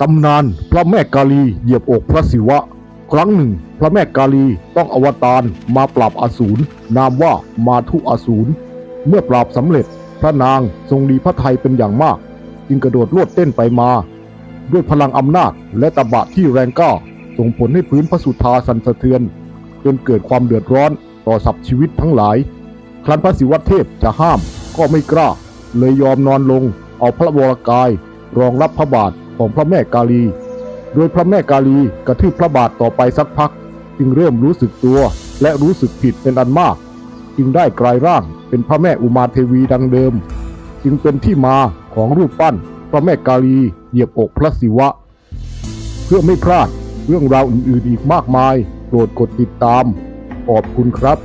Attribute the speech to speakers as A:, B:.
A: ตำนานพระแม่กาลีเหยียบอกพระศิวะ ครั้งหนึ่ง พระแม่กาลีต้องอวตารมาปราบอสูรนามว่ามาทุอสูร เมื่อปราบสำเร็จพระนางทรงดีพระไทยเป็นอย่างมาก จึงกระโดดโลดเต้นไปมา ด้วยพลังอำนาจและตบะที่แรงกล้าส่งผลให้พื้นพระสุธาสั่นสะเทือน จนเกิดความเดือดร้อนต่อสัตว์ชีวิตทั้งหลาย ครั้นพระศิวเทพจะห้ามก็ไม่กล้า เลยยอมนอนลงเอาพระวรกาย รองรับพระบาท ของพระแม่กาลี โดยพระแม่กาลีกระทืบพระบาทต่อไปสักพัก จึงเริ่มรู้สึกตัวและรู้สึกผิดเป็นอันมาก จึงได้กลายร่างเป็นพระแม่อุมาเทวีดังเดิม จึงเป็นที่มาของรูปปั้น พระแม่กาลีเหยียบอกพระศิวะ เพื่อไม่พลาดเรื่องราวอื่นๆอีกมากมาย โปรดกดติดตาม ขอบคุณครับ